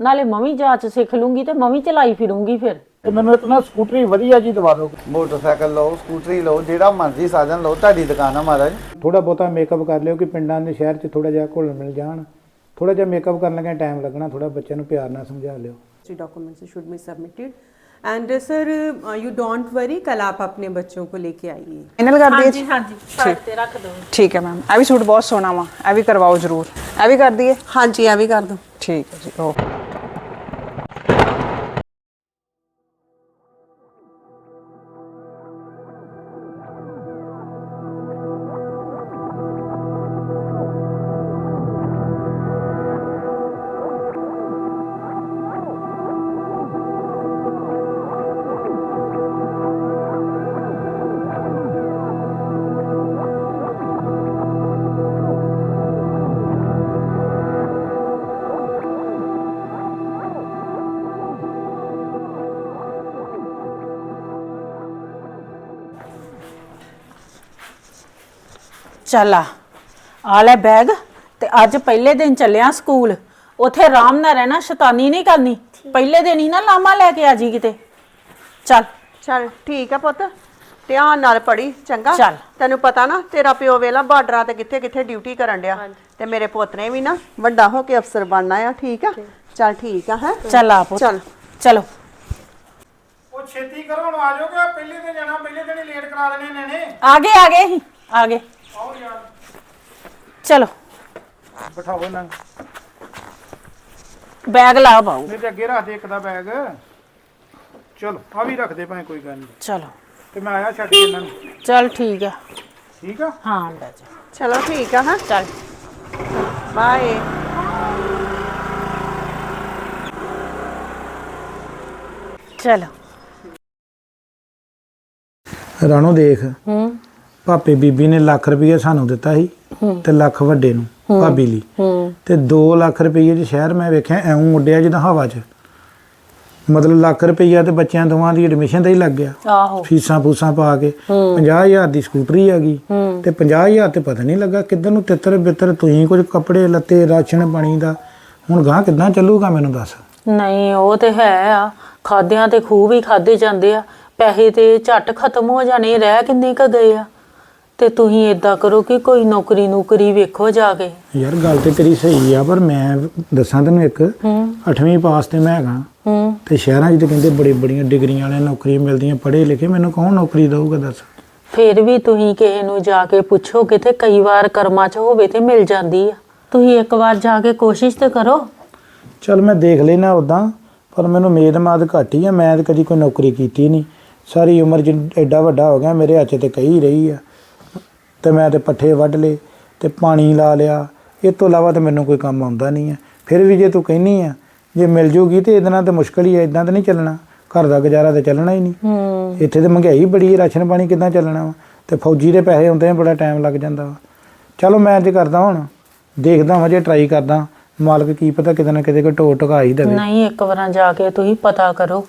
ਨਾਲੇ ਮੈਂ ਵੀ ਜਾਂਚ ਸਿੱਖ ਲੂੰਗੀ ਤੇ ਮੈਂ ਵੀ ਚਲਾਈ ਫਿਰੂੰਗੀ ਫਿਰ ਤੇ ਮੈਨੂੰ ਇੱਕ ਨਾ ਸਕੂਟਰੀ ਵਧੀਆ ਜੀ ਦਵਾ ਦਿਓ ਮੋਟਰਸਾਈਕਲ ਲਓ ਸਕੂਟਰੀ ਲਓ ਜਿਹੜਾ ਮਰਜ਼ੀ ਸਾਧਨ ਲਓ ਤੁਹਾਡੀ ਦੁਕਾਨ ਆ ਮਹਾਰਾਜ ਥੋੜਾ ਬਹੁਤਾ ਮੇਕਅਪ ਕਰ ਲਿਓ ਕਿ ਪਿੰਡਾਂ ਦੇ ਸ਼ਹਿਰ 'ਚ ਥੋੜਾ ਜਿਹਾ ਘੁਲ ਮਿਲ ਜਾਣ ਥੋੜਾ ਜਿਹਾ ਮੇਕਅਪ ਕਰਨ ਲੱਗੇ ਟਾਈਮ ਲੱਗਣਾ ਥੋੜਾ ਬੱਚਿਆਂ ਨੂੰ ਪਿਆਰ ਨਾਲ ਸਮਝਾ ਲਿਓ three documents should be submitted and uh, sir uh, you don't worry कल आप अपने बच्चों को लेके आइए ਫਾਈਨਲ ਕਰ ਦਈਏ ਜੀ ਹਾਂਜੀ ਸਾਈਡ ਤੇ ਰੱਖ ਦੋ ਠੀਕ ਹੈ ਮੈਮ ਇਹ ਵੀ ਸੂਟ ਬਹੁਤ ਸੋਹਣਾ ਵਾ ਇਹ ਵੀ ਕਰਵਾਓ ਜ਼ਰੂਰ ਇਹ ਵੀ ਕਰ ਦਈਏ हाँ जी अभी कर दो ਠੀਕ ਹੈ ਜੀ ਓਕੇ ਚੱਲ ਆ। ਆ ਲੈ ਬੈਗ ਤੇ ਅੱਜ ਪਹਿਲੇ ਦਿਨ ਚੱਲਿਆ ਸਕੂਲ। ਉਥੇ ਆਰਾਮ ਨਾਲ ਰਹਿਣਾ ਸ਼ੈਤਾਨੀ ਨਹੀਂ ਕਰਨੀ। ਪਹਿਲੇ ਦਿਨ ਹੀ ਨਾ ਲਾਮਾ ਲੈ ਕੇ ਆ ਜੀ ਕਿਤੇ। ਚੱਲ। ਚਲ ਠੀਕ ਆ ਪੁੱਤ। ਧਿਆਨ ਨਾਲ ਪੜੀ ਚੰਗਾ। ਚੱਲ। ਤੈਨੂੰ ਪਤਾ ਨਾ ਤੇਰਾ ਪਿਓ ਵੇਲਾ ਬਾਰਡਰਾਂ ਤੇ ਕਿੱਥੇ ਕਿੱਥੇ ਡਿਊਟੀ ਕਰਨ ਡਿਆ। ਤੇ ਮੇਰੇ ਪੁੱਤ ਨੇ ਵੀ ਨਾ ਵੱਡਾ ਹੋ ਕੇ ਅਫਸਰ ਬਣਨਾ ਆ ਠੀਕ ਆ? ਚਲ ਠੀਕ ਆ ਹੈ? ਚੱਲ ਆ ਪੁੱਤ। ਚੱਲ। ਚਲੋ। ਉਹ ਛੇਤੀ ਕਰੋ ਹੁਣ ਆ ਜਾਓਗੇ। ਪਹਿਲੇ ਦਿਨ ਜਾਣਾ ਪਹਿਲੇ ਦਿਨ ਹੀ ਲੇਟ ਕਰਾ ਦੇਣੇ ਨੇ ਨੇ ਆ ਗਏ ਆ ਗਏ ਹੀ ਆ ਗਏ। ਆਓ ਯਾਰ ਚਲੋ। ਬਿਠਾਓ ਇਹਨਾਂ ਨੂੰ। ਬੈਗ ਲਾ ਪਾਉ ਮੇਰੇ ਤੇ ਅੱਗੇ ਰੱਖ ਦੇ ਇੱਕ ਦਾ ਬੈਗ। ਚਲੋ ਆ ਵੀ ਰੱਖ ਦੇ ਭਾਵੇਂ ਕੋਈ ਗੱਲ ਨਹੀਂ। ਚਲੋ। ਤੇ ਮੈਂ ਆਇਆ ਛੱਡ ਕੇ ਇਹਨਾਂ ਨੂੰ। ਚੱਲ ਠੀਕ ਆ। ਠੀਕ ਆ? ਹਾਂ ਬਹਿ ਜਾ। ਚਲੋ ਠੀਕ ਆ ਹਾਂ। ਚੱਲ। ਬਾਏ। ਚਲੋ। ਰਾਣੋ ਦੇਖ। ਹੂੰ। ਭਾਪੇ ਬੀਬੀ ਨੇ ਲੱਖ ਰੁਪਏ ਸਾਨੂੰ ਦਿੱਤਾ ਸੀ ਤੇ ਲੱਖ ਵੱਡੇ ਨੂੰ ਭਾਬੀ ਲਈ। ਤੇ 2 ਲੱਖ ਰੁਪਏ ਚ ਸ਼ਹਿਰ ਮੈਂ ਵੇਖਿਆ ਐਉਂ ਉੱਡਿਆ ਜਿੱਦਾਂ ਹਵਾ 'ਚ। ਮਤਲਬ ਲੱਖ ਰੁਪਈਆ ਤੇ ਬੱਚਿਆਂ ਦੋਵਾਂ ਦੀ ਐਡਮਿਸ਼ਨ ਤੇ ਹੀ ਲੱਗ ਗਿਆ। ਆਹੋ। ਫੀਸਾਂ ਫੂਸਾਂ ਪਾ ਕੇ 50000 ਦੀ ਸਕੂਟਰੀ ਆ ਗਈ। ਤੇ 50000 ਤੇ ਪਤਾ ਨਹੀਂ ਲੱਗਾ ਕਿੱਧਰ ਨੂੰ ਤਿੱਤਰ ਬਿੱਤਰ ਤੁਸੀਂ ਕੁਝ ਕੱਪੜੇ ਲੱਤੇ ਰਾਸ਼ਨ ਪਾਣੀ ਦਾ ਹੁਣ ਗਾਂ ਕਿੱਦਾਂ ਚੱਲੂਗਾ ਮੈਨੂੰ ਦੱਸ। ਨਹੀਂ ਉਹ ਤੇ ਹੈ ਆ। ਖਾਦਿਆਂ ਤੇ ਖੂਬ ਹੀ ਖਾਦੇ ਜਾਂਦੇ ਆ। ਪੈਸੇ ਤੇ ਝੱਟ ਖਤਮ ਹੋ ਜਾਣੇ ਰਹਿ ਕਿੰਨੇ ਕ ਗਏ ਆ। ਤੇ ਤੁਸੀਂ ਇਦਾਂ ਕਰੋ ਕਿ ਕੋਈ ਨੌਕਰੀ ਨੌਕਰੀ ਵੇਖੋ ਜਾ ਕੇ। ਯਾਰ ਗੱਲ ਤੇ ਤੇਰੀ ਸਹੀ ਆ ਪਰ ਮੈਂ ਦੱਸਾਂ ਤੈਨੂੰ ਇੱਕ। 8ਵੀਂ ਪਾਸ ਤੇ ਮੈਂ ਹੈਗਾ। ਹੂੰ। ਤੇ ਸ਼ਹਿਰਾਂ 'ਚ ਤੇ ਕਹਿੰਦੇ ਬੜੀ ਬੜੀਆਂ ਡਿਗਰੀਆਂ ਵਾਲਿਆਂ ਨੂੰ ਨੌਕਰੀਆਂ ਮਿਲਦੀਆਂ ਪੜ੍ਹੇ ਲਿਖੇ। ਮੈਨੂੰ ਕੌਣ ਨੌਕਰੀ ਦਊਗਾ ਦੱਸ? ਫਿਰ ਵੀ ਤੁਸੀਂ ਕਿਸੇ ਨੂੰ ਜਾ ਕੇ ਪੁੱਛੋ ਕਿਤੇ ਕਈ ਵਾਰ ਕਰਮਾਂ 'ਚ ਹੋਵੇ ਤੇ ਮਿਲ ਜਾਂਦੀ ਆ। ਤੁਸੀਂ ਇੱਕ ਵਾਰ ਜਾ ਕੇ ਕੋਸ਼ਿਸ਼ ਤੇ ਕਰੋ। ਚਲ ਮੈਂ ਦੇਖ ਲੈਣਾ ਉਦਾਂ ਪਰ ਮੈਨੂੰ ਮੇਦ ਮਾਦ ਘੱਟ ਹੀ ਆ। ਮੈਂ ਤਾਂ ਕਦੀ ਕੋਈ ਨੌਕਰੀ ਕੀਤੀ ਨਹੀਂ। ਸਾਰੀ ਉਮਰ ਚ ਐਡਾ ਵੱਡਾ ਹੋ ਗਿਆ ਮੇਰੇ ਹੱਥ ਤੇ ਕਹੀ ਰਹੀ ਆ। ਤੇ ਮੈਂ ਤੇ ਪੱਠੇ ਵੱਢ ਲਏ ਤੇ ਪਾਣੀ ਲਾ ਲਿਆ। ਇਹ ਤੋਂ ਇਲਾਵਾ ਤਾਂ ਮੈਨੂੰ ਕੋਈ ਕੰਮ ਆਉਂਦਾ ਨਹੀਂ ਆ ਫਿਰ ਵੀ ਜੇ ਤੂੰ ਕਹਿਨੀ ਆ ਜੇ ਮਿਲ ਜੂਗੀ ਤੇ ਇਹਦੇ ਨਾਲ ਤਾਂ ਮੁਸ਼ਕਲ ਹੀ ਆ ਇਦਾਂ ਤਾਂ ਨਹੀਂ ਚੱਲਣਾ। ਘਰ ਦਾ ਗੁਜ਼ਾਰਾ ਤਾਂ ਚੱਲਣਾ ਹੀ ਨਹੀਂ। ਹੂੰ। ਇੱਥੇ ਤੇ ਮਹਿੰਗਾਈ ਬੜੀ ਹੈ ਰਾਸ਼ਨ ਪਾਣੀ ਕਿੱਦਾਂ ਚੱਲਣਾ ਵਾ? ਤੇ ਫੌਜੀ ਦੇ ਪੈਸੇ ਹੁੰਦੇ ਆ ਬੜਾ ਟਾਈਮ ਲੱਗ ਜਾਂਦਾ ਵਾ। ਚਲੋ ਮੈਂ ਅੱਜ ਕਰਦਾ ਹੁਣ ਦੇਖਦਾ ਹਾਂ ਜੇ ਟਰਾਈ ਕਰਦਾ। ਮਾਲਕ ਕੀ ਪਤਾ ਕਿਤੇ ਨਾ ਕਿਤੇ ਕੋਈ ਟੋ ਟਕਾ ਹੀ ਦੇਵੇ। ਨਹੀਂ ਇੱਕ ਵਾਰਾਂ ਜਾ ਕੇ ਤੁਸੀਂ ਪਤਾ ਕਰੋ।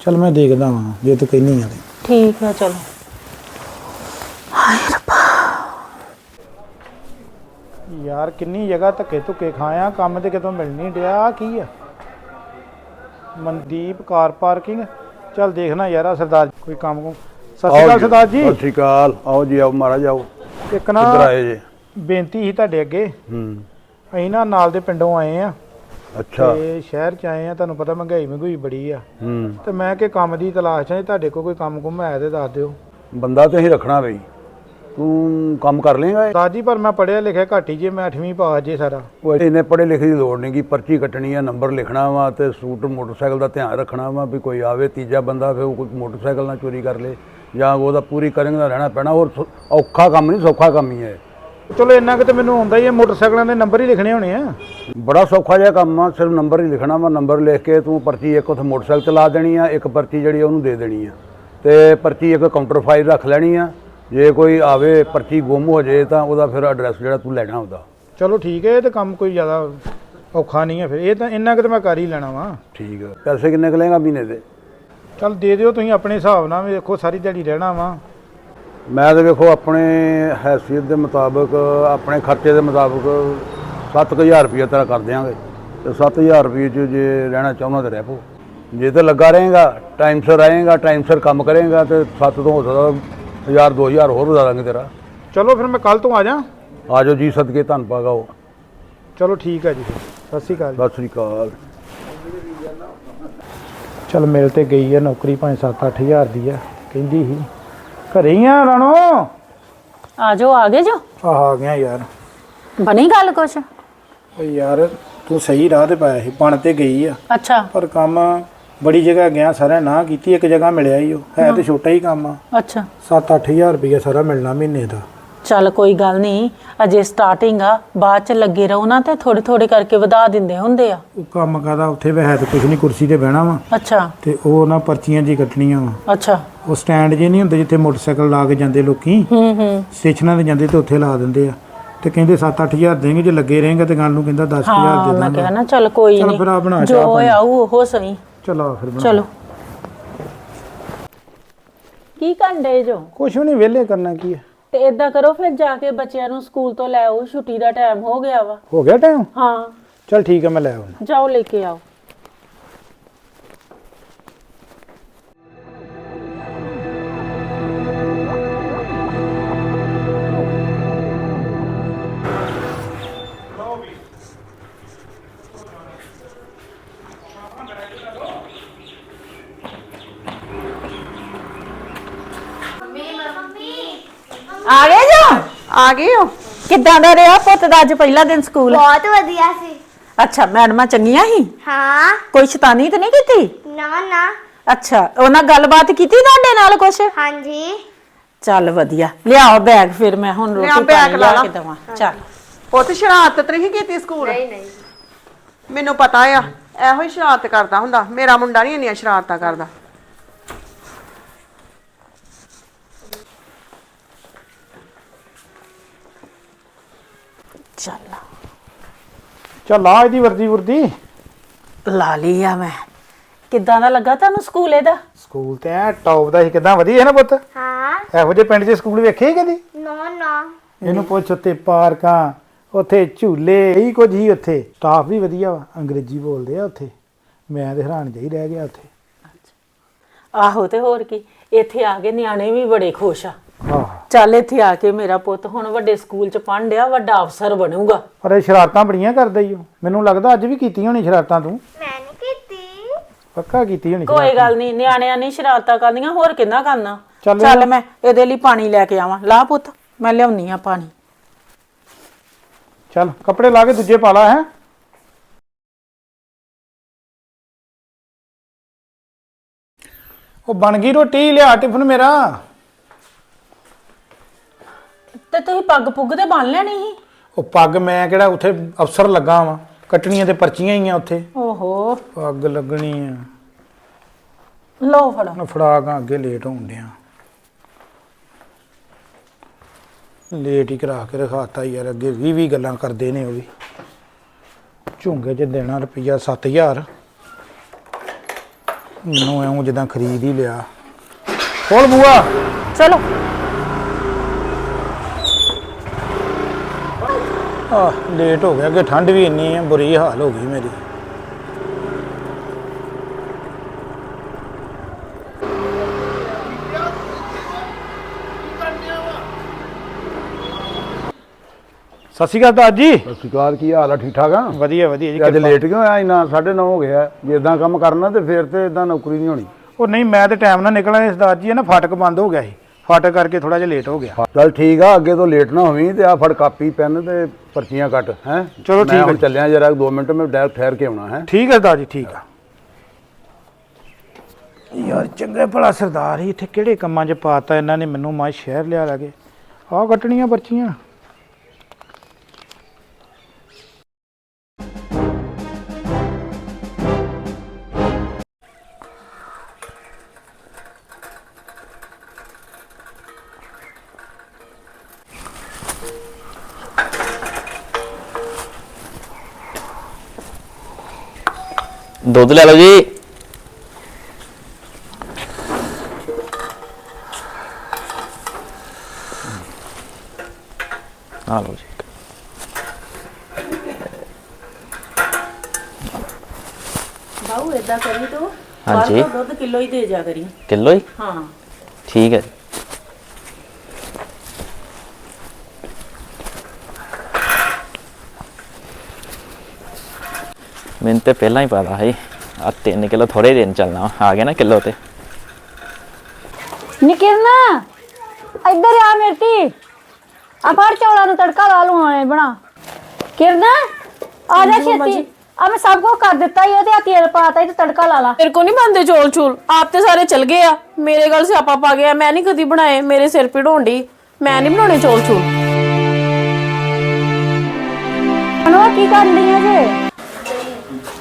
ਚਲ ਮੈਂ ਦੇਖਦਾ ਹਾਂ ਜੇ ਤੂੰ ਕਹਿਨੀ ਆ ਤੇ। ਠੀਕ ਆ ਚਲੋ। ਯਾਰ ਕਿੰਨੀ ਜਗ੍ਹਾ ਧੱਕੇ ਧੁੱਕੇ ਖਾਇਆ ਕੰਮ ਤੇ ਕਿਤੋਂ ਮਿਲ ਨਹੀਂ ਡਿਆ ਆਹ ਕੀ ਆ? Mandeep car parking. ਚਲ ਦੇਖਣਾ ਯਾਰ ਆਹ ਸਰਦਾਰ ਜੀ ਕੋਈ ਕੰਮ ਕੋ ਸਤਿ ਸ਼੍ਰੀ ਅਕਾਲ ਸਰਦਾਰ ਜੀ। ਸਤਿ ਸ਼੍ਰੀ ਅਕਾਲ। ਆਓ ਜੀ ਆਓ ਮਹਾਰਾਜ ਆਓ। ਇੱਕ ਨਾ ਕਿੱਧਰ ਆਏ ਜੀ? ਬੇਨਤੀ ਸੀ ਤੁਹਾਡੇ ਅੱਗੇ। ਹੂੰ। ਅਸੀਂ ਨਾ ਨਾਲ ਦੇ ਪਿੰਡੋਂ ਆਏ ਆ। ਅੱਛਾ। ਤੇ ਸ਼ਹਿਰ ਚ ਆਏ ਆ ਤੁਹਾਨੂੰ ਪਤਾ ਮਹਿੰਗਾਈ ਮਹਿੰਗੂਈ ਬੜੀ ਆ। ਹੂੰ। ਤੇ ਮੈਂ ਕਿ ਕੰਮ ਦੀ ਤਲਾਸ਼ ਚ ਆ ਤੁਹਾਡੇ ਕੋਲ ਕੋਈ ਕੰਮ ਕੁਮ ਹੈ ਤੇ ਦੱਸ ਦਿਓ। ਬੰਦਾ ਤੇ ਅਸੀਂ ਰੱਖਣਾ ਬਈ। ਤੂੰ ਕੰਮ ਕਰ ਲੇਗਾ ਸਰਦਾਰ ਜੀ ਪਰ ਮੈਂ ਪੜਿਆ ਲਿਖਿਆ ਘੱਟ ਜੇ ਮੈਂ 8ਵੀਂ ਪਾਸ ਜੇ ਸਾਰਾ। ਉਹ ਇਹਨੇ ਪੜ੍ਹੇ ਲਿਖੇ ਦੀ ਲੋੜ ਨਹੀਂ ਕਿ ਪਰਚੀ ਕੱਟਣੀ ਆ ਨੰਬਰ ਲਿਖਣਾ ਵਾ ਤੇ ਸੂਟ ਮੋਟਰਸਾਈਕਲ ਦਾ ਧਿਆਨ ਰੱਖਣਾ ਵਾ ਵੀ ਕੋਈ ਆਵੇ ਤੀਜਾ ਬੰਦਾ ਫਿਰ ਉਹ ਕੋਈ ਮੋਟਰਸਾਈਕਲ ਨਾ ਚੋਰੀ ਕਰ ਲੇ ਜਾਂ ਉਹਦਾ ਪੂਰੀ ਕਰਿੰਗ ਦਾ ਰਹਿਣਾ ਪੈਣਾ ਹੋਰ ਸੌ- ਔਖਾ ਕੰਮ ਨਹੀਂ ਸੌਖਾ ਕੰਮ ਹੀ ਹੈ। ਚਲੋ ਇੰਨਾ ਕਿ ਤੇ ਮੈਨੂੰ ਆਉਂਦਾ ਹੀ ਹੈ ਮੋਟਰਸਾਈਕਲਾਂ ਦੇ ਨੰਬਰ ਹੀ ਲਿਖਣੇ ਹੋਣੇ ਆ। ਬੜਾ ਸੌਖਾ ਜਿਹਾ ਕੰਮ ਆ ਸਿਰਫ ਨੰਬਰ ਹੀ ਲਿਖਣਾ ਵਾ ਨੰਬਰ ਲਿਖ ਕੇ ਤੂੰ ਪਰਚੀ ਇੱਕ ਉੱਥੇ ਮੋਟਰਸਾਈਕਲ ਤੇ ਲਾ ਦੇਣੀ ਆ ਇੱਕ ਪਰਚੀ ਜਿਹੜੀ ਉਹਨੂੰ ਦੇ ਦੇਣੀ ਆ। ਤੇ ਪਰਚੀ ਇੱਕ ਕਾਊਂਟਰ ਫਾਈਲ ਰੱਖ ਲੈਣੀ ਆ ਜੇ ਕੋਈ ਆਵੇ ਪਰਚੀ ਗੁੰਮ ਹੋ ਜੇ ਤਾਂ ਉਹਦਾ ਫਿਰ ਐਡਰੈਸ ਜਿਹੜਾ ਤੂੰ ਲੈਣਾ ਉਹਦਾ। ਚਲੋ ਠੀਕ ਹੈ ਇਹ ਤੇ ਕੰਮ ਕੋਈ ਜ਼ਿਆਦਾ ਔਖਾ ਨਹੀਂ ਹੈ ਫਿਰ। ਇਹ ਤਾਂ ਇੰਨਾ ਕਿ ਤੇ ਮੈਂ ਕਰ ਹੀ ਲੈਣਾ ਵਾ। ਠੀਕ ਆ ਪੈਸੇ ਕਿੰਨੇ ਕੁ ਲਏਗਾ ਮਹੀਨੇ ਦੇ? ਚਲ ਦੇ ਦਿਓ ਤੁਸੀਂ ਆਪਣੇ ਹਿਸਾਬ ਨਾਲ ਵੀ ਦੇਖੋ ਸਾਰੀ ਦਿਹਾੜੀ ਰਹਿਣਾ ਵਾ। ਮੈਂ ਤਾਂ ਵੇਖੋ ਆਪਣੇ ਹੈਸੀਅਤ ਦੇ ਮੁਤਾਬਕ ਆਪਣੇ ਖਰਚੇ ਦੇ ਮੁਤਾਬਕ 7000 ਰੁਪਏ ਤੇਰਾ ਕਰ ਦਿਆਂਗੇ। ਤੇ 7000 ਰੁਪਏ ਚ ਜੇ ਰਹਿਣਾ ਚਾਹੁੰਦਾ ਤੇ ਰਹਿ ਪੋ ਜੇ ਤੇ ਲੱਗਾ ਰਹੇਗਾ ਟਾਈਮ ਸਿਰ ਆਏਗਾ ਟਾਈਮ ਸਿਰ ਕੰਮ ਕਰੇਗਾ ਤੇ 7 ਤੋਂ ਹੋ ਸਕਦਾ 1000 2000 ਹੋਰ ਵਧਾ ਦਾਂਗੇ ਤੇਰਾ। ਚਲੋ ਫਿਰ ਮੈਂ ਕੱਲ ਤੋਂ ਆ ਜਾ। ਆਜੋ ਜੀ ਸਦਕੇ ਧੰਨ ਪਾਗਾਓ ਚਲੋ ਠੀਕ ਹੈ ਜੀ ਫਿਰ। ਸਤਿ ਸ਼੍ਰੀ ਅਕਾਲ ਸਤਿ ਸ੍ਰੀ ਅਕਾਲ। ਚਲ ਮਿਲ ਤੇ ਗਈ ਹੈ ਨੌਕਰੀ ਭਾਵੇਂ 7-8000 ਦੀ ਆ ਕਹਿੰਦੀ ਸੀ। ਘਰੇ ਹੀ ਆ ਰਾਣੋ? ਆ ਜਾਓ ਆ ਗਏ ਜੋ? ਆਹ ਆ ਗਿਆ ਯਾਰ। ਬਣੀ ਗੱਲ ਕੁਛ? ਓ ਯਾਰ ਤੂੰ ਸਹੀ ਰਾਹ ਤੇ ਪਾਇਆ ਸੀ ਬਣ ਤੇ ਗਈ ਆ। ਅੱਛਾ। ਪਰ ਕੰਮ ਬੜੀ ਜਗ੍ਹਾ ਗਿਆ ਸਾਰਿਆਂ ਨਾ ਕੀਤੀ ਇੱਕ ਜਗ੍ਹਾ ਮਿਲਿਆ ਹੀ ਉਹ। ਹੈ ਤੇ ਛੋਟਾ ਹੀ ਕੰਮ ਆ। ਅੱਛਾ। 7-8000 ਰੁਪਏ ਸਾਰਾ ਮਿਲਣਾ ਮਹੀਨੇ ਦਾ। ਚੱਲ ਕੋਈ ਗੱਲ ਨਹੀਂ ਅਜੇ ਸਟਾਰਟਿੰਗ ਆ ਬਾਅਦ ਚ ਲੱਗੇ ਰਹੋ ਨਾ ਤੇ ਥੋੜੇ ਥੋੜੇ ਕਰਕੇ ਵਧਾ ਦਿੰਦੇ ਹੁੰਦੇ ਆ। ਉਹ ਕੰਮ ਕਾਦਾ ਉੱਥੇ ਵੀ ਹੈ ਤੇ ਕੁਝ ਨਹੀਂ ਕੁਰਸੀ ਤੇ ਬਹਿਣਾ ਵਾ। ਅੱਛਾ। ਤੇ ਉਹ ਨਾ ਪਰਚੀਆਂ ਜੀ ਕੱਟਣੀਆਂ ਵਾ। ਅੱਛਾ। ਉਹ ਸਟੈਂਡ ਜੇ ਨਹੀਂ ਹੁੰਦੇ ਜਿੱਥੇ ਮੋਟਰਸਾਈਕਲ ਲਾ ਕੇ ਜਾਂਦੇ ਲੋਕੀ? ਹੂੰ ਹੂੰ। ਸਟੇਸ਼ਨਾਂ ਤੇ ਜਾਂਦੇ ਤੇ ਉੱਥੇ ਲਾ ਦਿੰਦੇ ਆ। ਤੇ ਕਹਿੰਦੇ 7-8000 ਦੇਣਗੇ ਜੇ ਲੱਗੇ ਰਹੇਗਾ ਤੇ ਗੱਲ ਨੂੰ ਕਹਿੰਦਾ 10000 ਹਾਂ ਦੇ ਮੈਂ ਦਾਂਗਾ ਕਿਹਾ ਨਾ ਚੱਲ ਕੋਈ ਚੱਲ ਬਣਾ ਨਹੀਂ ਜੋ। ਆਊ ਉਹ ਸਹੀ। ਚਲੋ ਫਿਰ ਬਣਾ ਚਲੋ। ਕੀ ਕੰਡੇ ਜੋ? ਕੁਛ ਵੀ ਨਹੀਂ ਵਿਹਲੇ ਕਰਨਾ ਕੀ ਹੈ। ਤੇ ਇਦਾਂ ਕਰੋ ਫਿਰ ਜਾ ਕੇ ਬੱਚਿਆਂ ਨੂੰ ਸਕੂਲ ਤੋਂ ਲੈ ਆਓ ਛੁੱਟੀ ਦਾ ਟਾਈਮ ਹੋ ਗਿਆ ਵਾ। ਹੋ ਗਿਆ ਟਾਈਮ ਹਾਂ। ਚਲ ਠੀਕ ਹੈ ਮੈਂ ਲੈ ਆਉਣਾ ਜਾਓ ਲੈ ਕੇ ਆਓ। ਆ ਗਏ ਹੋ? ਕਿੱਦਾਂ ਦਾ ਰਿਹਾ ਪੁੱਤ ਦਾ ਅੱਜ ਪਹਿਲਾ ਦਿਨ ਸਕੂਲ? ਬਹੁਤ ਵਧੀਆ ਸੀ। ਅੱਛਾ ਮੈਡਮਾਂ ਚੰਗੀਆਂ ਸੀ? ਹਾਂ। ਕੋਈ ਸ਼ੈਤਾਨੀ ਤਾਂ ਨਹੀਂ ਕੀਤੀ? ਨਾ ਨਾ। ਅੱਛਾ ਉਹਨਾਂ ਗੱਲਬਾਤ ਕੀਤੀ ਤੁਹਾਡੇ ਨਾਲ ਕੁਛ? ਹਾਂਜੀ। ਚੱਲ ਵਧੀਆ। ਲਿਆਓ ਬੈਗ ਫਿਰ ਮੈਂ ਹੁਣ ਰੋਟੀ ਪਾਣੀ ਲਾ। ਕੇ ਦਵਾਂ। ਚੱਲ। ਪੁੱਤ ਸ਼ਰਾਰਤ ਤੇ ਨਹੀਂ ਕੀਤੀ ਸਕੂਲ? ਨਹੀਂ ਨਹੀਂ। ਮੈਨੂੰ ਪਤਾ ਆ ਇਹੋ ਹੀ ਸ਼ਰਾਰਤ ਕਰਦਾ ਹੁੰਦਾ। ਮੇਰਾ ਮੁੰਡਾ ਨਹੀਂ ਇੰਨੀਆਂ ਸ਼ਰਾਰਤਾਂ ਕਰਦਾ। ਚੱਲ। ਚੱਲ ਆ ਇਹਦੀ ਵਰਦੀ ਵਰਦੀ। ਲਾ ਲਈ ਆ ਮੈਂ। ਕਿੱਦਾਂ ਦਾ ਲੱਗਾ ਤੁਹਾਨੂੰ ਸਕੂਲ ਇਹਦਾ? ਸਕੂਲ ਤੇ ਐ ਟੌਪ ਦਾ ਸੀ ਕਿਦਾਂ ਵਧੀਆ ਹੈ ਨਾ ਪੁੱਤ? ਹਾਂ। ਇਹੋ ਜਿਹੇ ਪਿੰਡ 'ਚ ਸਕੂਲ ਵੇਖੇ ਹੀ ਕਦੀ? ਨੋ ਨਾ। ਇਹਨੂੰ ਪੁੱਛ ਉੱਤੇ ਪਾਰਕਾਂ ਉੱਥੇ ਝੂਲੇ ਇਹੀ ਕੁਝ ਹੀ ਉੱਥੇ। ਸਟਾਫ ਵੀ ਵਧੀਆ ਵਾ ਅੰਗਰੇਜ਼ੀ ਬੋਲਦੇ ਆ ਉੱਥੇ। ਮੈਂ ਤੇ ਹੈਰਾਨ ਜਿਹਾ ਹੀ ਰਹਿ ਗਿਆ ਉੱਥੇ। ਆਹੋ ਤੇ ਹੋਰ ਕੀ ਇੱਥੇ ਆ ਕੇ ਨਿਆਣੇ ਵੀ ਬੜੇ ਖੁਸ਼ ਆ। ਚੱਲ ਇੱਥੇ ਆ ਕੇ ਮੇਰਾ ਪੁੱਤ ਹੁਣ ਵੱਡੇ ਸਕੂਲ ਚ ਪੜ੍ਹਨ ਡਿਆ ਵੱਡਾ ਅਫਸਰ ਬਣੂਗਾ। ਪਰ ਇਹ ਸ਼ਰਾਰਤਾਂ ਬੜੀਆਂ ਕਰਦਾ ਹੀ ਉਹ ਮੈਨੂੰ ਲੱਗਦਾ ਅੱਜ ਵੀ ਕੀਤੀਆਂ ਹੋਣੀ ਸ਼ਰਾਰਤਾਂ ਤੂੰ। ਮੈਂ ਨਹੀਂ ਕੀਤੀ। ਪੱਕਾ ਕੀਤੀ ਹੋਣੀ ਕੋਈ ਗੱਲ ਨਹੀਂ ਨਿਆਣਿਆਂ ਨੇ ਸ਼ਰਾਰਤਾਂ ਕਰਨੀਆਂ ਹੋਰ ਕਿੰਨਾ ਕਰਨਾ? ਚੱਲ ਚੱਲ ਮੈਂ ਇਹਦੇ ਲਈ ਪਾਣੀ ਲੈ ਕੇ ਆਵਾਂ। ਲਾ ਪੁੱਤ ਮੈਂ ਲਿਆਉਣੀ ਆ ਪਾਣੀ। ਚੱਲ ਕੱਪੜੇ ਲਾ ਕੇ ਦੂਜੇ ਪਾ ਲਾ ਹੈ। ਉਹ ਬਣ ਗਈ ਰੋਟੀ ਲਿਆ ਟਿਫਨ ਮੇਰਾ। ਤੇ ਤੁਸੀਂ ਪੱਗ ਪੁੱਗ ਤੇ ਬੰਨ ਲੈਣੀ ਸੀ? ਉਹ ਪੱਗ ਮੈਂ ਕਿਹੜਾ ਉੱਥੇ ਅਫਸਰ ਲੱਗਾ ਵਾਂ। ਕੱਟਣੀਆਂ ਤੇ ਪਰਚੀਆਂ ਹੀ ਆ ਉੱਥੇ। ਓਹੋ। ਪੱਗ ਲੱਗਣੀ ਆ। ਲਓ ਫੜੋ। ਮੈਂ ਫੜਾ ਗਾ ਅੱਗੇ ਲੇਟ ਹੋਣ ਡਿਆ। ਲੇਟ ਹੀ ਕਰਾ ਕੇ ਰਖਾਤਾ ਯਾਰ ਅੱਗੇ 20 20 ਗੱਲਾਂ ਕਰਦੇ ਨੇ ਉਹ ਵੀ। ਝੁੰਗੇ 'ਚ ਦੇਣਾ ਰੁਪਈਆ 7000 ਮੈਨੂੰ ਐਉਂ ਜਿੱਦਾਂ ਖਰੀਦ ਹੀ ਲਿਆ। ਖੋਲ ਬੂਆ। ਚਲੋ। ਆ ਲੇਟ ਹੋ ਗਿਆ ਕਿ ਠੰਡ ਵੀ ਇੰਨੀ ਹੈ ਬੁਰੀ ਹਾਲ ਹੋ ਗਈ ਮੇਰੀ। ਸਤਿ ਸ਼੍ਰੀ ਅਕਾਲ ਦਾਦੀ ਸਤਿ ਸ੍ਰੀ ਅਕਾਲ ਕੀ ਹਾਲ ਆ? ਠੀਕ ਠਾਕ ਆ? ਵਧੀਆ ਵਧੀਆ ਜੀ ਅੱਜ ਕਿਰਪਾ। ਲੇਟ ਕਿਉਂ ਆਇਆ? ਇੰਨਾ 9:30 ਹੋ ਗਿਆ। ਜੇ ਇਦਾਂ ਕੰਮ ਕਰਨਾ ਤੇ ਫਿਰ ਤੇ ਇਦਾਂ ਨੌਕਰੀ ਨਹੀਂ ਹੋਣੀ। ਉਹ ਨਹੀਂ ਮੈਂ ਤੇ ਟਾਈਮ ਨਾਲ ਇਸ ਦਾਦੀ ਹੈ ਨਾ ਫਾਟਕ ਬੰਦ ਹੋ ਗਿਆ ਸੀ। ਫਾਟਕ ਕਰਕੇ ਥੋੜਾ ਜਿਹਾ ਲੇਟ ਹੋ ਗਿਆ। ਚੱਲ ਠੀਕ ਆ ਅੱਗੇ ਤੋਂ ਲੇਟ ਨਾ ਹੋਵੀਂ ਤੇ ਆ ਫੜ ਕਾਪੀ ਪੈਨ ਤੇ ਪਰਚੀਆਂ ਕੱਟ ਹੈ? ਚਲੋ ਠੀਕ ਹੈ। ਚੱਲਿਆ ਜਰਾ 2 ਮਿੰਟ ਮੈਂ ਡਾਇਰੈਕਟ ਠਹਿਰ ਕੇ ਆਉਣਾ ਹੈ? ਠੀਕ ਹੈ ਦਾਦੀ ਠੀਕ ਆ। ਯਾਰ ਚੰਗੇ ਭਲਾ ਸਰਦਾਰ ਹੀ ਇੱਥੇ ਕਿਹੜੇ ਕੰਮਾਂ 'ਚ ਪਾਤਾ ਇਹਨਾਂ ਨੇ ਮੈਨੂੰ? ਮਾ ਸ਼ਹਿਰ ਲਿਆ ਲਾਗੇ। ਆਹ ਕੱਟਣੀਆਂ ਪਰਚੀਆਂ। ਦੁੱਧ ਲੈ ਲਓ ਜੀ। ਆ ਲਓ ਜੀ। ਬਾਹੂ ਏਦਾਂ ਕਰੀ ਤੂੰ। ਹਾਂਜੀ। ਬਾਹਰ ਤੋਂ ਦੁੱਧ ਕਿਲੋ ਹੀ ਦੇ ਜਾ ਕਰੀ। ਕਿਲੋ ਹੀ? ਹਾਂ। ਠੀਕ ਹੈ। ਮੈਨੂੰ ਤੇ ਪਹਿਲਾਂ ਹੀ ਪਤਾ ਸੀ। ਆ 3 ਕਿਲੋ ਥੋੜੇ ਦਿਨ ਚੱਲਣਾ। ਆ ਗਿਆ ਨਾ ਕਿਲੋ ਤੇ। ਨਿਕਿਰਨਾ ਇੱਧਰ ਆ ਮੇਰਤੀ ਆ ਫੜ ਚੌਲਾਂ ਨੂੰ ਤੜਕਾ ਲਾ ਲੂ ਆਏ ਬਣਾ। ਕਿਰਨਾ ਆ ਜਾ ਛੇਤੀ। ਆ ਮੈਂ ਸਭ ਕੁਝ ਕਰ ਦਿੱਤਾ ਹੀ ਉਹਦੇ ਆ ਤੇਲ ਪਾਤਾ ਹੀ ਤੇ ਤੜਕਾ ਲਾ ਲਾ। ਮੇਰੇ ਕੋ ਨਹੀਂ ਬੰਦੇ ਚੋਲ ਚੂਲ? ਆਪ ਤੇ ਸਾਰੇ ਚਲ ਗਏ ਆ। ਮੇਰੇ ਗੱਲ ਸਿਆਪਾ ਪਾ ਗਿਆ। ਮੈਂ ਨਹੀਂ ਕਦੀ ਬਣਾਏ। ਮੇਰੇ ਸਿਰ ਪੀੜ ਹੋਣਦੀ ਮੈਂ ਨਹੀਂ ਬਣਾਉਣੇ ਚੋਲ ਚੂਲ। ਰਾਣੋ ਕੀ ਕਰਨ ਦੀਆਂ ਜੇ?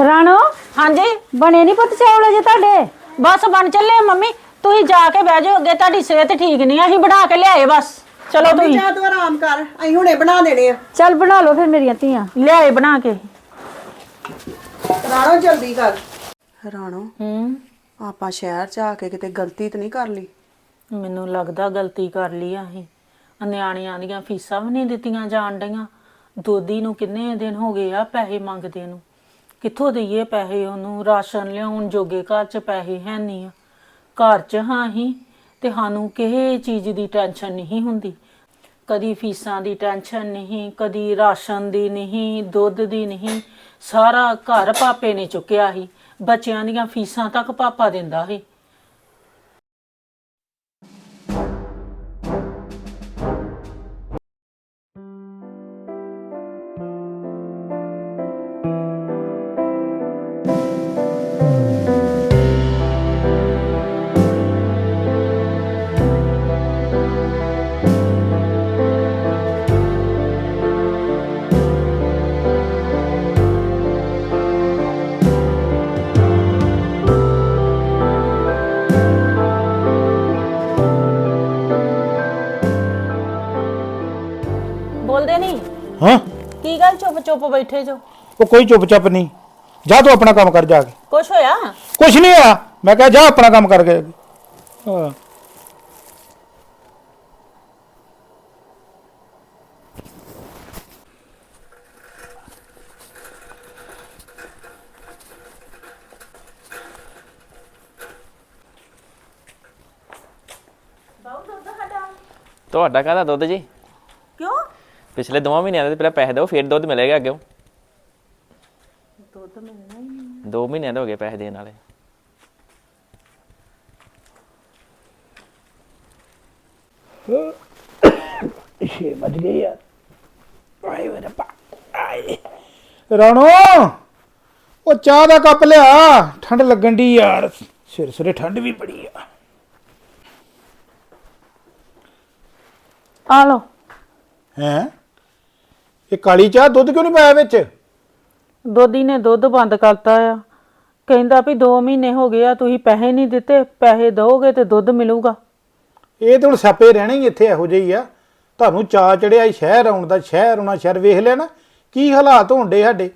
ਰਾਣੋ ਹਾਂਜੀ ਬਣੇ ਨਹੀਂ ਪੁੱਤ ਚੌਲ ਜੇ ਤੁਹਾਡੇ? ਬਸ ਬਣ ਚੱਲੇ ਮੰਮੀ। ਤੁਸੀਂ ਜਾ ਕੇ ਬਹਿ ਜਾਓ ਅੱਗੇ ਤੁਹਾਡੀ ਸਿਹਤ ਠੀਕ ਨਹੀਂ ਅਸੀਂ ਬਣਾ ਕੇ ਲਿਆਏ ਬਸ। ਚਲੋ ਤੁਸੀਂ। ਜਾ ਤੂੰ ਆਰਾਮ ਕਰ ਅਸੀਂ ਹੁਣੇ ਬਣਾ ਦੇਣੇ ਆ। ਚੱਲ ਬਣਾ ਲਓ ਫਿਰ ਮੇਰੀਆਂ ਧੀਆਂ ਲਿਆਏ ਬਣਾ ਕੇ। ਰਾਣੋ ਜਲਦੀ ਕਰ। ਰਾਣੋ ਹੂੰ। ਆਪਾਂ ਸ਼ਹਿਰ ਚ ਆ ਕੇ ਕਿਤੇ ਗਲਤੀ ਤਾਂ ਨਹੀਂ ਕਰ ਲਈ? ਮੈਨੂੰ ਲੱਗਦਾ ਗਲਤੀ ਕਰ ਲਈ ਆ ਅਸੀਂ। ਆਹ ਨਿਆਣਿਆਂ ਦੀਆਂ ਫੀਸਾਂ ਵੀ ਨਹੀਂ ਦਿੱਤੀਆਂ ਜਾਣ ਡਈਆਂ। ਦੋਦੀ ਨੂੰ ਕਿੰਨੇ ਦਿਨ ਹੋ ਗਏ ਆ ਪੈਸੇ ਮੰਗਦੇ ਨੂੰ। ਕਿੱਥੋਂ ਦਈਏ ਪੈਸੇ ਉਹਨੂੰ? ਰਾਸ਼ਨ ਲਿਆਉਣ ਜੋਗੇ ਘਰ 'ਚ ਪੈਸੇ ਹੈ ਨਹੀਂ ਆ। ਘਰ 'ਚ ਹਾਂ ਹੀ, ਤੇ ਸਾਨੂੰ ਕਿਸੇ ਚੀਜ਼ ਦੀ ਟੈਨਸ਼ਨ ਨਹੀਂ ਹੁੰਦੀ। ਕਦੀ ਫੀਸਾਂ ਦੀ ਟੈਨਸ਼ਨ ਨਹੀਂ, ਕਦੀ ਰਾਸ਼ਨ ਦੀ ਨਹੀਂ, ਦੁੱਧ ਦੀ ਨਹੀਂ। ਸਾਰਾ ਘਰ ਪਾਪੇ ਨੇ ਚੁੱਕਿਆ ਸੀ ਬੱਚਿਆਂ ਦੀਆਂ ਫੀਸਾਂ ਤੱਕ ਪਾਪਾ ਦਿੰਦਾ ਸੀ ਚੁੱਪ ਬੈਠੇ ਜੋ। ਉਹ ਕੋਈ ਚੁੱਪ ਚਾਪ ਨਹੀਂ। ਜਾ ਤੂੰ ਆਪਣਾ ਕੰਮ ਕਰ ਜਾ ਕੇ। ਕੁਛ ਹੋਇਆ? ਕੁਛ ਨਹੀਂ ਆ ਮੈਂ ਕਿਹਾ ਜਾ ਆਪਣਾ ਕੰਮ ਕਰਕੇ ਹਾਂ। ਤੁਹਾਡਾ ਕਾਹਦਾ ਦੁੱਧ ਜੀ? ਕਿਉਂ? ਪਿਛਲੇ ਦੋਵਾਂ ਮਹੀਨਿਆਂ ਦੇ ਪਹਿਲਾਂ ਪੈਸੇ ਦਿਓ ਫਿਰ ਦੁੱਧ ਮਿਲੇਗਾ ਅੱਗੇ। ਦੁੱਧ ਮਿਲਣਾ ਹੀ 2 ਮਹੀਨਿਆਂ ਦੇ ਹੋ ਗਏ ਪੈਸੇ ਦੇਣ ਵਾਲੇ। ਛੇ ਵੱਜ ਗਏ ਯਾਰ। ਆਏ ਵੇ ਰੱਬਾ ਆਏ। ਰਾਣੋ ਉਹ ਚਾਹ ਦਾ ਕੱਪ ਲਿਆ ਠੰਡ ਲੱਗਣ ਦੀ ਯਾਰ। ਸਿਰ ਸਿਰੇ ਠੰਡ ਵੀ ਬੜੀ ਆ। ਆ ਲੋ ਹੈ? ਇਹ ਕਾਲੀ ਚਾਹ ਦੁੱਧ ਕਿਉਂ ਨਹੀਂ ਪਾਇਆ ਵਿੱਚ? ਦੋਦੀ ਨੇ ਦੁੱਧ ਬੰਦ ਕਰਤਾ ਆ। ਕਹਿੰਦਾ ਵੀ 2 ਮਹੀਨੇ ਹੋ ਗਏ ਆ ਤੁਸੀਂ ਪੈਸੇ ਨਹੀਂ ਦਿੱਤੇ ਪੈਸੇ ਦਿਓਗੇ ਤੇ ਦੁੱਧ ਮਿਲੂਗਾ। ਇਹ ਤਾਂ ਹੁਣ ਸਾਪੇ ਰਹਿਣੇ ਹੀ ਇੱਥੇ ਇਹੋ ਜਿਹੀ ਆ। ਤੁਹਾਨੂੰ ਚਾਹ ਚੜਿਆ ਸੀ ਸ਼ਹਿਰ ਆਉਣ ਦਾ ਸ਼ਹਿਰ ਆਉਣਾ ਸ਼ਹਿਰ ਵੇਖ ਲਿਆ ਨਾ ਕੀ ਹਾਲਾਤ ਹੋਣਦੇ ਸਾਡੇ?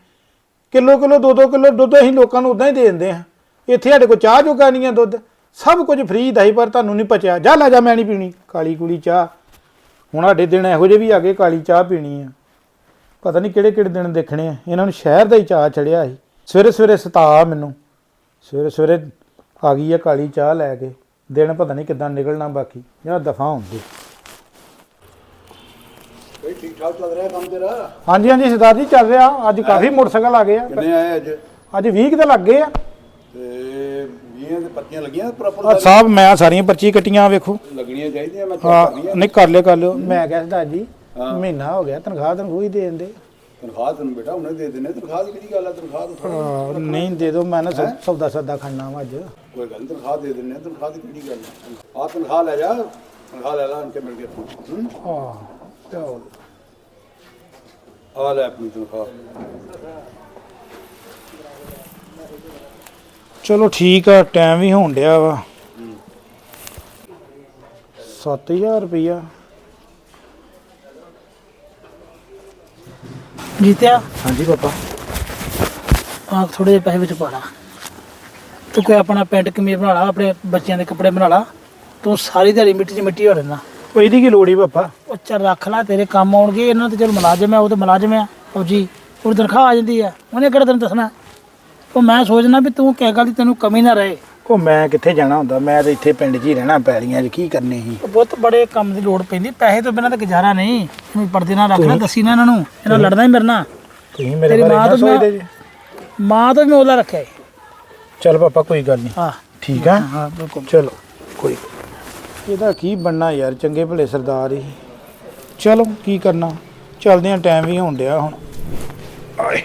ਕਿਲੋ ਕਿਲੋ ਦੋ ਦੋ ਕਿਲੋ ਦੁੱਧ ਅਸੀਂ ਲੋਕਾਂ ਨੂੰ ਉਦਾਂ ਹੀ ਦੇ ਦਿੰਦੇ ਆ ਇੱਥੇ ਸਾਡੇ ਕੋਲ ਚਾਹ ਜੋਗਾ ਨਹੀਂ ਆ ਦੁੱਧ। ਸਭ ਕੁਝ ਫ੍ਰੀ ਦਾ ਹੀ ਪਰ ਤੁਹਾਨੂੰ ਨਹੀਂ ਪਚਿਆ। ਜਾ ਲੈ ਜਾ ਮੈਂ ਨਹੀਂ ਪੀਣੀ। ਕਾਲੀ ਕੁਲੀ ਚਾਹ। ਹੁਣ ਸਾਡੇ ਦਿਨ ਇਹੋ ਜਿਹੇ ਵੀ ਆ ਗਏ ਕਾਲੀ ਚਾਹ ਪੀਣੀ ਆ। ਪਤਾ ਨਹੀਂ ਕਿਹੜੇ ਕਿਹੜੇ ਦਿਨ ਦੇਖਣੇ ਆ। ਇਹਨਾਂ ਨੂੰ ਸ਼ਹਿਰ ਦਾ ਹੀ ਚਾਹ ਚੜਿਆ ਸੀ। ਸਵੇਰੇ ਸਵੇਰੇ ਸਤਾ ਮੈਨੂੰ। ਸਵੇਰੇ ਸਵੇਰੇ ਆ ਗਈ ਆ ਕਾਲੀ ਚਾਹ ਲੈ ਕੇ। ਦਿਨ ਪਤਾ ਨਹੀਂ ਕਿੱਦਾਂ ਨਿਕਲਣਾ ਬਾਕੀ। ਜਾਂ ਦਫਾ ਹੁੰਦੇ। ਠੀਕ ਠਾਕ ਚੱਲ ਰਿਹਾ ਕੰਮ ਤੇਰਾ? ਹਾਂਜੀ ਹਾਂਜੀ ਸਰਦਾਰ ਜੀ ਚੱਲ ਰਿਹਾ। ਅੱਜ ਕਾਫੀ ਮੋਟਰਸਾਈਕਲ ਆ ਗਏ ਆ। ਕਿੰਨੇ ਆਏ ਅੱਜ? ਅੱਜ 20 ਕੁ ਤਾਂ ਲੱਗ ਗਏ ਆ। ਤੇ 20 ਦੇ ਪੱਤੀਆਂ ਲੱਗੀਆਂ ਪ੍ਰੋਪਰ ਸਾਹਿਬ ਮੈਂ ਸਾਰੀਆਂ ਪਰਚੀ ਕੱਟੀਆਂ ਵੇਖੋ। ਲੱਗਣੀਆਂ ਚਾਹੀਦੀਆਂ ਮੈਂ ਹਾਂ ਨਹੀਂ ਕਰ ਲਿਓ ਕਰ ਲਿਓ। ਮੈਂ ਕਿਹਾ ਸਰਦਾਰ ਜੀ ਮਹੀਨਾ ਹੋ ਗਿਆ ਤਨਖਾਹ ਤਨਖੂਹ ਹੀ ਦੇ ਦਿੰਦੇ। ਤਨਖਾਹ ਤੈਨੂੰ ਬੇਟਾ ਹੁਣੇ ਦੇ ਦਿੰਨੇ ਤਨਖਾਹ ਦੀ ਕਿਹੜੀ ਗੱਲ ਆ? ਤਨਖਾਹ ਤੋਂ ਥੋੜ੍ਹਾ- ਹਾਂ, ਨਹੀਂ ਦੇ ਦਿਓ ਮੈਂ ਨਾ ਸੌ- ਸੌਦਾ ਸੌਦਾ ਵਾ ਅੱਜ। ਕੋਈ ਗੱਲ ਨੀ, ਤਨਖਾਹ ਦੇ ਦਿੰਨੇ ਤਨਖਾਹ ਦੀ ਕਿਹੜੀ ਗੱਲ ਆ? ਆਹ ਤਨਖਾਹ ਲੈ ਜਾ ਤਨਖਾਹ ਲੈ ਲਾ ਅੰਕੇ ਮਿਲ ਕੇ ਹੂੰ? ਹਾਂ ਚਲੋ ਆ ਲੈ ਆਪਣੀ ਤਨਖਾਹ। ਚਲੋ ਠੀਕ ਆ ਟਾਈਮ ਵੀ ਹੋਣ ਡਿਆ ਵਾ। 7000 ਰੁਪਇਆ ਜੀਤਿਆ? ਹਾਂਜੀ ਪਾਪਾ। ਆਹ ਥੋੜੇ ਜਿਹੇ ਪੈਸੇ ਵਿੱਚ ਪਾ ਲਾ। ਤੂੰ ਕੋਈ ਆਪਣਾ ਪੈਂਟ ਕਮੀਜ਼ ਬਣਾ ਲਾ ਆਪਣੇ ਬੱਚਿਆਂ ਦੇ ਕੱਪੜੇ ਬਣਾ ਲਾ। ਤੂੰ ਸਾਰੀ ਦਿਹਾੜੀ ਮਿੱਟੀ 'ਚ ਮਿੱਟੀ ਹੋ ਰਹਿਣਾ ਕੋਈ ਇਹਦੀ ਕੀ ਲੋੜ ਹੀ ਪਾਪਾ। ਉਹ ਚੱਲ ਰੱਖ ਲੈ ਤੇਰੇ ਕੰਮ ਆਉਣਗੇ ਇਹਨਾਂ ਤੇ ਚਲ ਮੁਲਾਜ਼ਮ ਹੈ ਉਹ ਤੇ ਮੁਲਾਜ਼ਮ ਹੈ ਫੌਜੀ ਉਹਦੀ ਤਨਖਾਹ ਆ ਜਾਂਦੀ ਹੈ ਉਹਨੇ ਕਿਹੜਾ ਤੈਨੂੰ ਦੱਸਣਾ? ਉਹ ਮੈਂ ਸੋਚਣਾ ਵੀ ਤੂੰ ਕਿਹ ਗੱਲ ਦੀ ਤੈਨੂੰ ਕਮੀ ਨਾ ਰਹੇ। ਉਹ ਮੈਂ ਕਿੱਥੇ ਜਾਣਾ ਹੁੰਦਾ? ਮੈਂ ਤਾਂ ਇੱਥੇ ਪਿੰਡ 'ਚ ਹੀ ਰਹਿਣਾ ਪੈਲੀਆਂ 'ਚ ਕੀ ਕਰਨੀ ਸੀ? ਬਹੁਤ ਬੜੇ ਕੰਮ ਦੀ ਲੋੜ ਪੈਂਦੀ। ਪੈਸੇ ਤੋਂ ਬਿਨਾਂ ਤਾਂ ਗੁਜ਼ਾਰਾ ਨਹੀਂ। ਇਹਨੂੰ ਪਰਦੇ ਨਾਲ ਰੱਖਣਾ ਦੱਸੀ ਨਾ ਇਹਨਾਂ ਨੂੰ। ਇਹਨਾਂ ਲੜਨਾ ਹੀ ਮੇਰੇ ਨਾਲ ਤੁਸੀਂ ਮੇਰੇ ਤੇਰੀ ਬਾਰੇ ਮਾਂ ਤੋਂ ਸੋਚਦੇ ਮੈਂ ਜੀ? ਮਾਂ ਤੋਂ ਵੀ ਉਹਦਾ ਰੱਖਿਆ ਏ। ਚਲ ਪਾਪਾ ਕੋਈ ਗੱਲ ਨਹੀਂ ਹਾਂ। ਠੀਕ ਆ? ਹਾਂ ਬਿਲਕੁਲ। ਚਲੋ ਕੋਈ ਇਹਦਾ ਕੀ ਬਣਨਾ ਯਾਰ? ਚੰਗੇ ਭਲੇ ਸਰਦਾਰ ਹੀ। ਚਲੋ ਕੀ ਕਰਨਾ? ਚੱਲਦੇ ਆ ਟਾਈਮ ਵੀ ਹੋਣ ਡਿਆ ਹੁਣ। ਆਏ।